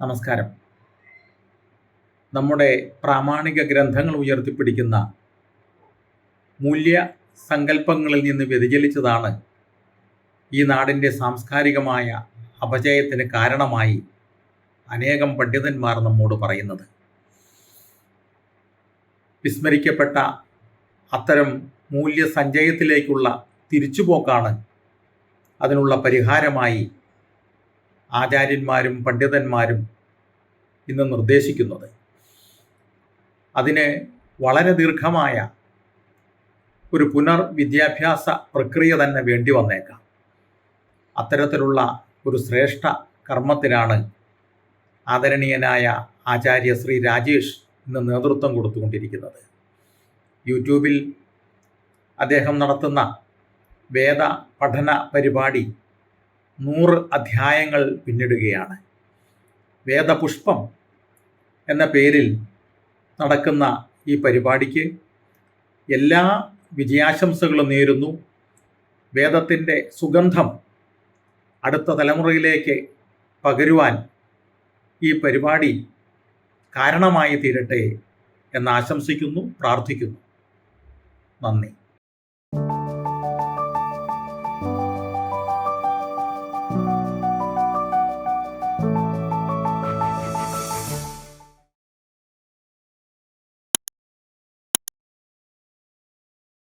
നമസ്കാരം. നമ്മുടെ പ്രാമാണിക ഗ്രന്ഥങ്ങൾ ഉയർത്തിപ്പിടിക്കുന്ന മൂല്യ സങ്കല്പങ്ങളിൽ നിന്ന് വ്യതിചലിച്ചതാണ് ഈ നാടിന്റെ സാംസ്കാരികമായ അപജയത്തിന് കാരണമായി അനേകം പണ്ഡിതന്മാർ നമ്മോട് പറയുന്നത്. വിസ്മരിക്കപ്പെട്ട അത്തരം മൂല്യസഞ്ചയത്തിലേക്കുള്ള തിരിച്ചുപോക്കാണ് അതിനുള്ള പരിഹാരമായി ആചാര്യന്മാരും പണ്ഡിതന്മാരും ഇന്ന് നിർദ്ദേശിക്കുന്നത്. അതിന് വളരെ ദീർഘമായ ഒരു പുനർവിദ്യാഭ്യാസ പ്രക്രിയ തന്നെ വേണ്ടി വന്നേക്കാം. അത്തരത്തിലുള്ള ഒരു ശ്രേഷ്ഠ കർമ്മത്തിനാണ് ആദരണീയനായ ആചാര്യ ശ്രീ രാജേഷ് ഇന്ന് നേതൃത്വം കൊടുത്തുകൊണ്ടിരിക്കുന്നത്. യൂട്യൂബിൽ അദ്ദേഹം നടത്തുന്ന വേദ പഠന പരിപാടി നൂറ് അധ്യായങ്ങൾ പിന്നിടുകയാണ്. വേദപുഷ്പം എന്ന പേരിൽ നടക്കുന്ന ഈ പരിപാടിക്ക് എല്ലാ വിജയാശംസകളും നേരുന്നു. വേദത്തിന്റെ സുഗന്ധം അടുത്ത തലമുറയിലേക്ക് പകരുവാൻ ഈ പരിപാടി കാരണമായി തീരട്ടെ എന്ന് ആശംസിക്കുന്നു പ്രാർത്ഥിക്കുന്നു. നന്ദി.